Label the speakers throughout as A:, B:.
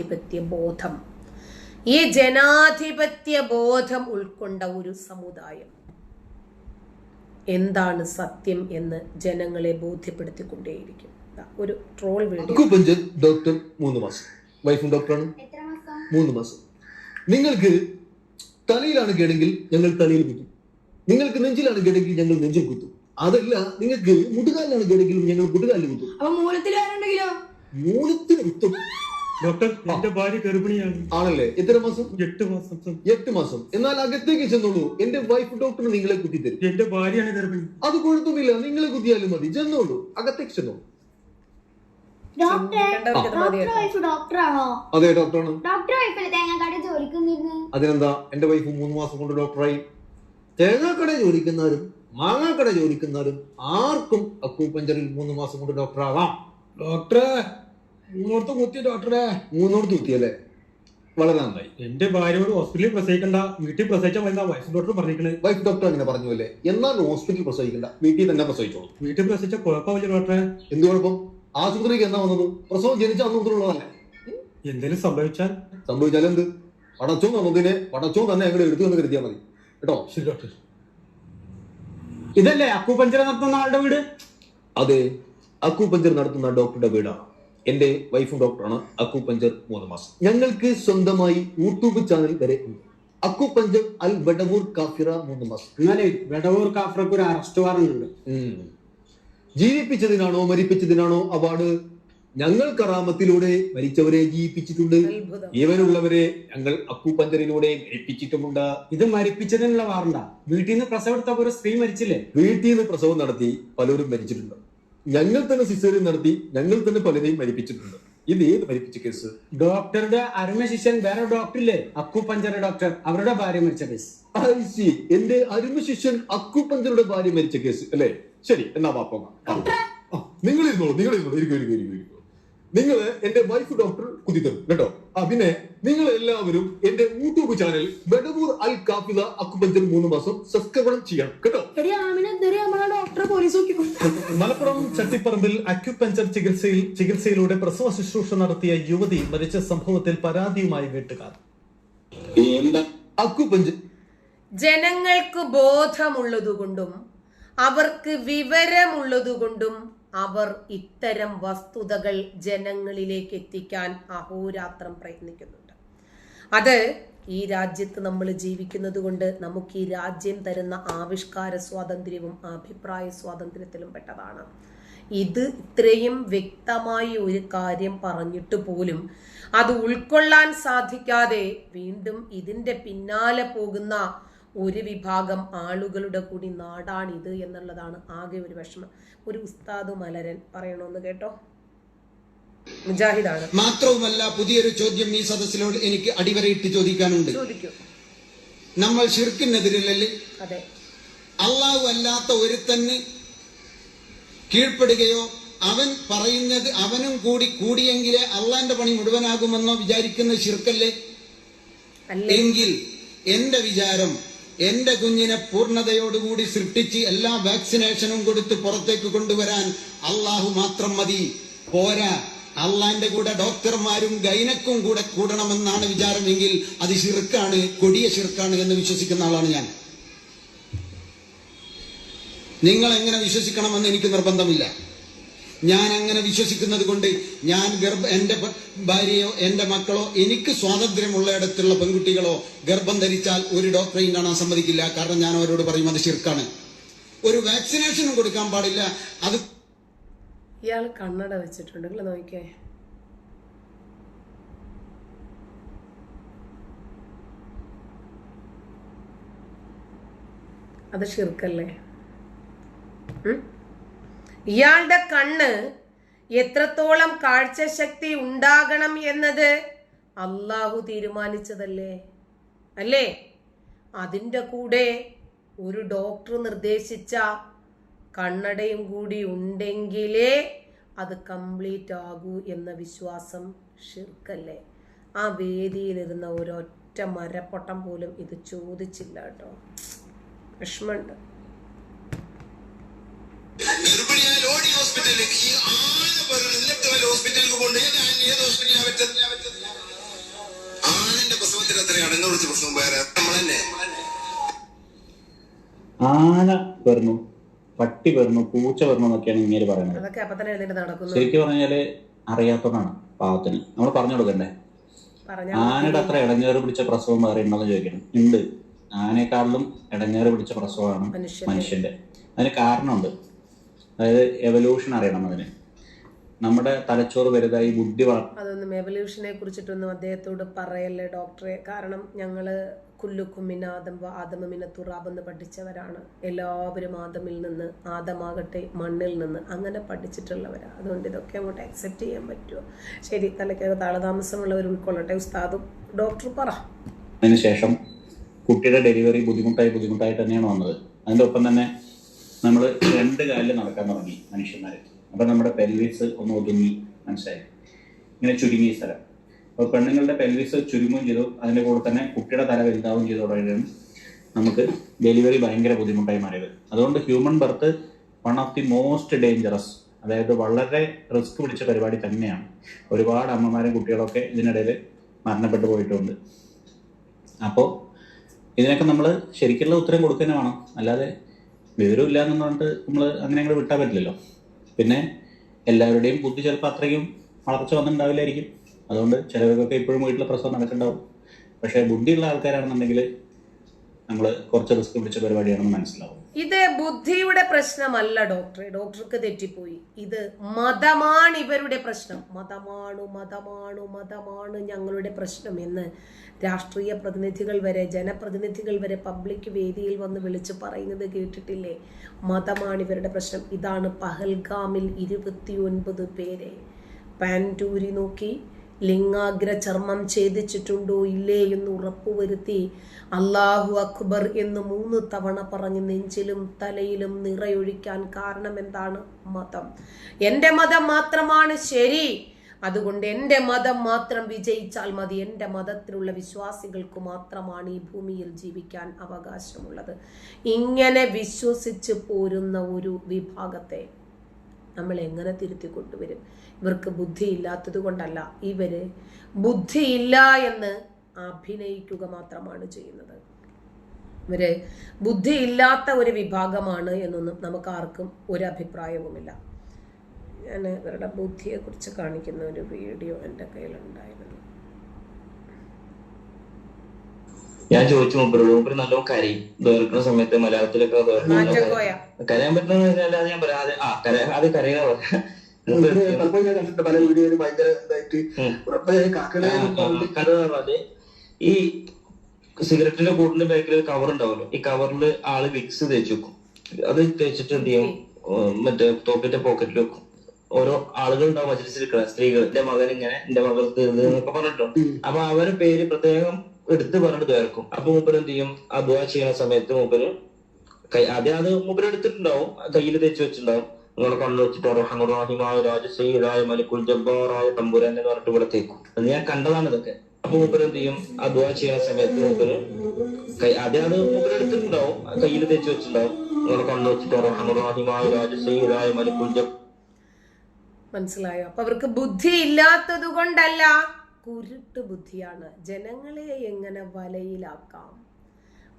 A: ജനാധിപത്യ ബോധം ഈ ജനാധിപത്യ ബോധം ഉൾക്കൊണ്ട ഒരു സമുദായം. എന്താണ് സത്യം എന്ന് ജനങ്ങളെ ബോധ്യപ്പെടുത്തിക്കൊണ്ടേയിരിക്കും. ദാ ഒരു ട്രോൾ വീഡിയോ.
B: ഡോക്ടർ മൂന്ന് മാസം. വൈഫും ഡോക്ടറാണ്.
C: എത്ര മാസം?
B: മൂന്ന് മാസം. നിങ്ങൾക്ക് തലയിലാണ് കേടെങ്കിൽ ഞങ്ങൾ തലയിൽ കുത്തും. നിങ്ങൾക്ക് നെഞ്ചിലാണ് കേടെങ്കിൽ ഞങ്ങൾ നെഞ്ചിൽ കുത്തും. അതല്ല നിങ്ങൾക്ക് മുട്ടുകാലിലാണ് കേടെങ്കിലും ഞങ്ങൾ മുട്ടുകാലിൽ കുത്തും.
C: മൂലത്തിൽ
B: മൂലത്തിന് കുത്തും.
D: ഡോക്ടർ എന്റെ ഭാര്യ ഗർഭിണിയാണ്.
B: ആണല്ലേ? എത്ര മാസം?
D: എട്ട് മാസം.
B: എട്ട് മാസം. എന്നാൽ അകത്തേക്ക് ചെന്നോളൂ. എന്റെ വൈഫ് ഡോക്ടർ നിങ്ങളെ കുത്തിത്തരും.
D: എന്റെ ഭാര്യയാണ് ഗർഭിണി.
B: അത് കുഴപ്പമില്ല നിങ്ങളെ കുത്തിയാലും മതി. ചെന്നോളൂ. അകത്തേക്ക് ചെന്നോളൂ അതെ ഡോക്ടറാണ്. അതിനെന്താ? എന്റെ വൈഫ് മൂന്ന് മാസം കൊണ്ട് ഡോക്ടറായി. തേങ്ങാക്കട ജോലിക്കുന്നവരും മാങ്ങാക്കട ജോലിക്കുന്നവരും ആർക്കും അക്കൂപ്പഞ്ചറിൽ മൂന്ന് മാസം കൊണ്ട് ഡോക്ടറാവാം.
D: ഡോക്ടറെ മൂന്നോർത്ത് കുത്തി ഡോക്ടറെ?
B: മൂന്നോട് തൂത്തിയല്ലേ വളരെ നന്നായി.
D: എന്റെ ഭാര്യയോട് ഹോസ്പിറ്റലിൽ പ്രസവിക്കണ്ട വീട്ടിൽ പ്രസവിച്ചാൽ മതി വൈഫ് ഡോക്ടർ പറഞ്ഞിരിക്കണേ.
B: വൈഫ് ഡോക്ടർ അങ്ങനെ പറഞ്ഞു അല്ലേ എന്നാൽ ഹോസ്പിറ്റലിൽ പ്രസവിക്കണ്ട വീട്ടിൽ തന്നെ പ്രസവിച്ചോളൂ.
D: വീട്ടിൽ പ്രസവിച്ച കുഴപ്പമില്ല ഡോക്ടറെ.
B: എന്ത് കുഴപ്പം? ആശുപത്രിക്ക് എന്നാ വന്നത്? പ്രസവം ജനിച്ച അന്ന് മുതലുള്ളതല്ലേ?
D: എന്തെങ്കിലും സംഭവിച്ചാൽ?
B: സംഭവിച്ചാൽ എന്ത്? പടച്ചോ വന്നതിനെ പടച്ചോ തന്നെ അങ്ങോട്ട് എടുത്തു എന്ന് കരുതിയാൽ മതി. കേട്ടോ?
D: ശരി ഡോക്ടർ ഇതല്ലേ അക്കുപഞ്ചർ നടത്തുന്ന ആളുടെ വീട്?
B: അതെ അക്കുപഞ്ചർ നടത്തുന്ന ഡോക്ടറുടെ വീടാണ്. എന്റെ വൈഫ് ഡോക്ടറാണ് അക്കു പഞ്ചർ മൂന്ന് മാസം. ഞങ്ങൾക്ക് സ്വന്തമായി യൂട്യൂബ് ചാനൽ വരെ ഉണ്ട്. അക്കൂപഞ്ചർ അൽ വെടവൂർ കാഫിറ മൂന്ന് മാസം.
E: വെടവൂർ കാഫിറക്ക് ഒരു അറസ്റ്റ് വാറണ്ട് ഉണ്ട്.
B: ജീവിപ്പിച്ചതിനാണോ മരിപ്പിച്ചതിനാണോ അവാർഡ്? ഞങ്ങൾ കറാമത്തിലൂടെ മരിച്ചവരെ ജീവിപ്പിച്ചിട്ടുണ്ട്.
A: ഇവനുള്ളവരെ
B: ജീവനുള്ളവരെ ഞങ്ങൾ അക്കൂപഞ്ചറിലൂടെ മരിപ്പിച്ചിട്ടുമുണ്ട്.
E: ഇത് മരിപ്പിച്ചതിനുള്ള വാറണ്ട വീട്ടിൽ നിന്ന് പ്രസവെടുത്തപ്പോ ഒരു സ്ത്രീ മരിച്ചില്ലേ?
B: വീട്ടിൽ നിന്ന് പ്രസവം നടത്തി പലരും മരിച്ചിട്ടുണ്ട്. ഞങ്ങൾ തന്നെ സിസേറിയൻ നടത്തി ഞങ്ങൾ തന്നെ പലരെയും മരിപ്പിച്ചിട്ടുണ്ട്. ഇത് ഏത് മരിപ്പിച്ച കേസ്
E: ഡോക്ടറുടെ അരുമ ശിഷ്യൻ വേറെ ഡോക്ടർ ഡോക്ടറില്ലേ? അക്കുപഞ്ചർ ഡോക്ടർ അവരുടെ ഭാര്യ മരിച്ച കേസ്
B: ഐ see. എന്റെ അരുമ ശിഷ്യൻ അക്കു പഞ്ചറുടെ ഭാര്യ മരിച്ച കേസ് അല്ലേ? ശരി എന്നാ വാപ്പ നിങ്ങൾ ഇരുന്നോളൂ നിങ്ങൾ ഇരുന്നോളൂ ഇരിക്കും ഇരിക്കും ഇരിക്കും ഇരിക്കൂ. നിങ്ങൾ എന്റെ വൈഫ് ഡോക്ടർ കുതിത്തരും കേട്ടോ? ആ പിന്നെ നിങ്ങൾ എല്ലാവരും എന്റെ യൂട്യൂബ് ചാനൽ ബെഡവൂർ അൽ കാഫില അക്കുപഞ്ചർ മൂന്ന് മാസം സബ്സ്ക്രൈബ് ചെയ്യണം കേട്ടോ?
C: എടി പോലീസ്
F: മലപ്പുറം ചട്ടിപ്പറമ്പിൽ അക്യുപഞ്ചർ ചികിത്സയിൽ ചികിത്സയിലൂടെ പ്രസവ ശുശ്രൂഷ നടത്തിയ യുവതി മരിച്ച സംഭവത്തിൽ പരാതിയുമായി വീട്ടുകാർ.
A: ജനങ്ങൾക്ക് ബോധമുള്ളതുകൊണ്ടും അവർക്ക് വിവരമുള്ളതുകൊണ്ടും അവർ ഇത്തരം വസ്തുതകൾ ജനങ്ങളിലേക്ക് എത്തിക്കാൻ അഹോരാത്രം പ്രയത്നിക്കുന്നുണ്ട്. അത് ഈ രാജ്യത്ത് നമ്മൾ ജീവിക്കുന്നത് കൊണ്ട് നമുക്ക് ഈ രാജ്യം തരുന്ന ആവിഷ്കാര സ്വാതന്ത്ര്യവും അഭിപ്രായ സ്വാതന്ത്ര്യത്തിലും പെട്ടതാണ്. ഇത് ഇത്രയും വ്യക്തമായി ഒരു കാര്യം പറഞ്ഞിട്ട് പോലും അത് ഉൾക്കൊള്ളാൻ സാധിക്കാതെ വീണ്ടും ഇതിന്റെ പിന്നാലെ പോകുന്ന ഒരു വിഭാഗം ആളുകളുടെ കൂടി നാടാണിത് എന്നുള്ളതാണ് ആകെ ഒരു വിഷമം. ഒരു ഉസ്താദ് മലരൻ പറയണമെന്ന് കേട്ടോ? മുജാഹിദാണ്.
G: മാത്രവുമല്ല പുതിയൊരു ചോദ്യം ഈ സദസ്സിലോട് എനിക്ക് അടിവരയിട്ട് ചോദിക്കാനുണ്ട്.
A: ചോദിക്കൂ.
G: നമ്മൾ ഷിർക്കിനെതിരല്ലേ
A: അതെ.
G: അള്ളാഹു അല്ലാത്ത ഒരുത്തന് കീഴ്പ്പെടുകയോ അവൻ പറയുന്നത് അവനും കൂടി കൂടിയെങ്കിലേ അള്ളാന്റെ പണി മുഴുവനാകുമെന്നോ വിചാരിക്കുന്ന
A: ശിർക്കല്ലേ?
G: എങ്കിൽ എന്റെ വിചാരം എന്റെ കുഞ്ഞിനെ പൂർണതയോടുകൂടി സൃഷ്ടിച്ച് എല്ലാ വാക്സിനേഷനും കൊടുത്ത് പുറത്തേക്ക് കൊണ്ടുവരാൻ അള്ളാഹു മാത്രം മതി. പോരാ. അള്ളാന്റെ കൂടെ ഡോക്ടർമാരും ഗൈനക്കും കൂടെ കൂടണമെന്നാണ് വിചാരമെങ്കിൽ അത് ഷിർക്കാണ് കൊടിയ ഷിർക്കാണ് എന്ന് വിശ്വസിക്കുന്ന ആളാണ് ഞാൻ. നിങ്ങൾ എങ്ങനെ വിശ്വസിക്കണമെന്ന് എനിക്ക് നിർബന്ധമില്ല. ഞാൻ അങ്ങനെ വിശ്വസിക്കുന്നത് കൊണ്ട് ഞാൻ ഗർഭ എന്റെ ഭാര്യയോ എന്റെ മക്കളോ എനിക്ക് സ്വാതന്ത്ര്യമുള്ളയിടത്തുള്ള പെൺകുട്ടികളോ ഗർഭം ധരിച്ചാൽ ഒരു ഡോക്ടറെയും കാണാൻ സമ്മതിക്കില്ല. കാരണം ഞാൻ അവരോട് പറയും അത് ശിർക്കാണ്. ഒരു വാക്സിനേഷനും കൊടുക്കാൻ പാടില്ല. അത്
A: ഇയാൾ കണ്ണട വെച്ചിട്ടുണ്ട് നിങ്ങൾ നോക്കിയേ. അത് ഷിർക്കല്ലേ ഇയാളുടെ കണ്ണ് എത്രത്തോളം കാഴ്ച ശക്തി ഉണ്ടാകണം എന്നത് അള്ളാഹു തീരുമാനിച്ചതല്ലേ? അല്ലേ? അതിന്റെ കൂടെ ഒരു ഡോക്ടർ നിർദ്ദേശിച്ച കണ്ണടയും കൂടി ഉണ്ടെങ്കിലേ അത് കംപ്ലീറ്റ് ആകൂ എന്ന വിശ്വാസം ഷിർക്കല്ലേ ആ വേദിയിലിരുന്ന ഒരൊറ്റ മരപ്പൊട്ടം പോലും ഇത് ചോദിച്ചില്ല കേട്ടോ.
G: വിഷമുണ്ട് ലോഡി ഹോസ്പിറ്റലിൽ ഈ ആന പോലെ
H: പട്ടി വരുന്നു പൂച്ച വരുന്നു എന്നൊക്കെയാണ് ഇങ്ങനെ പറയുന്നത്. ശരിക്കും പറഞ്ഞാൽ അറിയാത്തതാണ് പാവത്തിന്. നമ്മൾ പറഞ്ഞു കൊടുക്കണ്ടേ? ആനയുടെ അത്ര ഇടങ്ങേറ് പിടിച്ച പ്രസവം വേറെ ഉണ്ടെന്ന് ചോദിക്കണം. ഉണ്ട്. ആനയെക്കാളിലും ഇടങ്ങേറ് പിടിച്ച പ്രസവമാണ്
A: മനുഷ്യന്റെ.
H: മനുഷ്യന്റെ. അതിന് കാരണമുണ്ട്. അതായത് എവല്യൂഷൻ അറിയണം അതിന്. നമ്മുടെ തലച്ചോറ് വലുതായി ബുദ്ധി വളർത്തും
A: അതൊന്നും എവല്യൂഷനെ കുറിച്ചിട്ടൊന്നും അദ്ദേഹത്തോട് പറയല്ലേ ഡോക്ടറെ കാരണം ഞങ്ങൾ കുല്ലുക്കുമിന ആദം വ ആദമിന തുറാബെന്ന് പഠിച്ചവരാണ്. എല്ലാവരും ആദമിൽ നിന്ന് ആദമാകട്ടെ മണ്ണിൽ നിന്ന് അങ്ങനെ പഠിച്ചിട്ടുള്ളവരാണ് അതുകൊണ്ട് ഇതൊക്കെ അങ്ങോട്ട് അക്സെപ്റ്റ് ചെയ്യാൻ പറ്റുമോ ശരി തലയ്ക്ക് താളതാമസമുള്ളവർ ഉൾക്കൊള്ളട്ടെ ഉസ്താദും. ഡോക്ടർ പറ.
H: അതിനുശേഷം കുട്ടിയുടെ ഡെലിവറി ബുദ്ധിമുട്ടായി ബുദ്ധിമുട്ടായി തന്നെയാണ് വന്നത്. അതിന്റെ ഒപ്പം തന്നെ നമ്മൾ രണ്ട് കാലിൽ നടക്കാൻ തുടങ്ങി മനുഷ്യന്മാരെ. അപ്പം നമ്മുടെ പെൽവിസ് ഒന്ന് ഒതുങ്ങി. മനസ്സിലായി? ഇങ്ങനെ ചുരുങ്ങിയ സ്ഥലം. പെണ്ണുങ്ങളുടെ പെൽവിസ് ചുരുങ്ങുകയും ചെയ്തു. അതിന്റെ കൂടെ തന്നെ കുട്ടിയുടെ തല വലുതാവുകയും ചെയ്തതോടെയാണ് നമുക്ക് ഡെലിവറി ഭയങ്കര ബുദ്ധിമുട്ടായി മാറിയത്. അതുകൊണ്ട് human birth one of the most dangerous അതായത് വളരെ റിസ്ക് പിടിച്ച പരിപാടി തന്നെയാണ്. ഒരുപാട് അമ്മമാരും കുട്ടികളൊക്കെ ഇതിനിടയിൽ മരണപ്പെട്ടു പോയിട്ടുണ്ട്. അപ്പോൾ ഇതിനൊക്കെ നമ്മൾ ശരിക്കുള്ള ഉത്തരം കൊടുക്കുക വേണം. അല്ലാതെ വിവരമില്ല എന്ന് പറഞ്ഞിട്ട് നമ്മൾ അങ്ങനെ അങ്ങോട്ട് വിട്ടാൻ പറ്റില്ലല്ലോ. പിന്നെ എല്ലാവരുടെയും ബുദ്ധി ചിലപ്പോൾ അത്രയും വളർച്ച വന്നിട്ടുണ്ടാവില്ലായിരിക്കും. അതുകൊണ്ട് ചിലവർക്കൊക്കെ ഇപ്പോഴും വീട്ടിലെ പ്രസവം നടക്കുന്നുണ്ടാവും. പക്ഷേ ബുദ്ധിയുള്ള ആൾക്കാരാണെന്നുണ്ടെങ്കിൽ നമ്മൾ കുറച്ച് റിസ്ക് പിടിച്ച പരിപാടിയാണെന്ന് മനസ്സിലാവും.
A: ഇത് ബുദ്ധിയുടെ പ്രശ്നമല്ല ഡോക്ടറെ. ഡോക്ടർക്ക് തെറ്റിപ്പോയി. ഇത് മതമാണ് ഇവരുടെ പ്രശ്നം. മതമാണു മതമാണു മതമാണ് ഞങ്ങളുടെ പ്രശ്നം എന്ന് രാഷ്ട്രീയ പ്രതിനിധികൾ വരെ ജനപ്രതിനിധികൾ വരെ പബ്ലിക് വേദിയിൽ വന്ന് വിളിച്ച് പറയുന്നത് കേട്ടിട്ടില്ലേ? മതമാണ് ഇവരുടെ പ്രശ്നം. ഇതാണ് പഹൽഗാമിൽ ഇരുപത്തിയൊൻപത് പേരെ പാന്റൂരി നോക്കി ലിംഗാഗ്ര ചർമ്മം ഛേദിച്ചിട്ടുണ്ടോ ഇല്ലേ എന്ന് ഉറപ്പുവരുത്തി അള്ളാഹു അക്ബർ എന്ന് മൂന്ന് തവണ പറഞ്ഞ് നെഞ്ചിലും തലയിലും നിറയൊഴിക്കാൻ കാരണം എന്താണ് മതം? എന്റെ മതം മാത്രമാണ് ശരി. അതുകൊണ്ട് എന്റെ മതം മാത്രം വിജയിച്ചാൽ മതി. എന്റെ മതത്തിലുള്ള വിശ്വാസികൾക്ക് മാത്രമാണ് ഈ ഭൂമിയിൽ ജീവിക്കാൻ അവകാശമുള്ളത്. ഇങ്ങനെ വിശ്വസിച്ച് പോരുന്ന ഒരു വിഭാഗത്തെ നമ്മൾ എങ്ങനെ തിരുത്തി കൊണ്ടുവരും? ഇവർക്ക് ബുദ്ധിയില്ലാത്തത് കൊണ്ടല്ല. ഇവർ ബുദ്ധിയില്ല എന്ന് അഭിനയിക്കുക മാത്രമാണ് ചെയ്യുന്നത്. ഇവർ ബുദ്ധിയില്ലാത്ത ഒരു വിഭാഗമാണ് എന്നൊന്നും നമുക്ക് ആർക്കും ഒരു അഭിപ്രായവുമില്ല. ഞാൻ ഇവരുടെ ബുദ്ധിയെ കുറിച്ച് കാണിക്കുന്ന ഒരു വീഡിയോ എന്റെ കയ്യിലുണ്ടായിരുന്നു.
I: ഞാൻ ചോദിച്ചു മൂപ്പരോട് മൂപ്പര് നല്ലോണം കരയും. വേർക്കുന്ന സമയത്ത് മലയാളത്തിലൊക്കെ വേർക്കുന്ന കരയും. കരയാൻ പറ്റുന്ന അല്ലാതെ ഞാൻ പറയാം. അത് ആ കര അത് പറയാം
J: പലപ്പോഴും ഞാൻ കണ്ടിട്ടുണ്ട് പല വീഡിയോയിലും ഭയങ്കര ഇതായിട്ട്
I: ഉം.
J: ഉറപ്പേ
I: പറഞ്ഞാൽ ഈ സിഗരറ്റിന്റെ കൂട്ടിന്റെ ബാക്കിൽ ഒരു കവർ ഉണ്ടാവുമല്ലോ. ഈ കവറിൽ ആൾ വിക്സ് തേച്ച് വെക്കും. അത് തേച്ചിട്ട് എന്ത് ചെയ്യും? മറ്റേ തോക്കിന്റെ പോക്കറ്റിൽ വെക്കും. ഓരോ ആളുകൾ ഉണ്ടാവും മജിലിസിൽ സ്ത്രീകൾ. എന്റെ മകൻ ഇങ്ങനെ എന്റെ മകൾക്ക് ഇത് എന്നൊക്കെ പറഞ്ഞിട്ടോ അപ്പൊ അവരുടെ പേര് പ്രത്യേകം എടുത്ത് പറഞ്ഞിട്ട് തീർക്കും അപ്പൊ മൂപ്പര് എന്ത് ചെയ്യും? ആ ദുവാ ചെയ്യുന്ന സമയത്ത് മൂപ്പര് കൈ ആദ്യം അത് മൂപ്പര് എടുത്തിട്ടുണ്ടാവും. കയ്യിൽ തേച്ച് വെച്ചിട്ടുണ്ടാവും. നിങ്ങളെ കണ്ണു വെച്ചിട്ട് റഹമുറാഹിമായ രാജസീരായ മലിക്കുൽ ജബ്ബാറായ തമ്പുരാൻ എന്ന് പറഞ്ഞിട്ട് ഇവിടെ തേക്കും. അത് ഞാൻ കണ്ടതാണ് ഇതൊക്കെ. അപ്പൊ മൂപ്പര് എന്ത് ചെയ്യും? ആ ദുവാ ചെയ്യുന്ന സമയത്ത് മൂപ്പര് കൈ ആദ്യം അത് മൂപ്പര് എടുത്തിട്ടുണ്ടാവും. കയ്യിൽ തേച്ച് വെച്ചിട്ടുണ്ടാവും. നിങ്ങളെ കണ്ണു വെച്ചിട്ട് റഹമുറാഹിമായ രാജസീരായ മലിക്കുൽ ജബ്
A: മനസ്സിലായോ? അപ്പൊ അവർക്ക് ബുദ്ധി ഇല്ലാത്തത് കൊണ്ടല്ല കുരുട്ട് ബുദ്ധിയാണ്. ജനങ്ങളെ എങ്ങനെ വലയിലാക്കാം?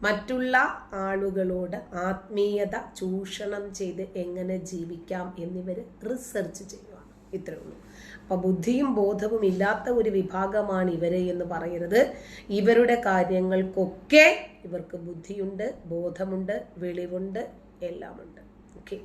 A: മറ്റുള്ള ആളുകളോട് ആത്മീയത ചൂഷണം ചെയ്ത് എങ്ങനെ ജീവിക്കാം എന്നിവർ റിസർച്ച് ചെയ്യുവാണ്. ഇത്രേ ഉള്ളൂ. അപ്പൊ ബുദ്ധിയും ബോധവും ഇല്ലാത്ത ഒരു വിഭാഗമാണ് ഇവർ എന്ന് പറയരുത്. ഇവരുടെ കാര്യങ്ങൾക്കൊക്കെ ഇവർക്ക് ബുദ്ധിയുണ്ട് ബോധമുണ്ട് വെളിവുണ്ട് എല്ലാമുണ്ട്. ഓക്കെ?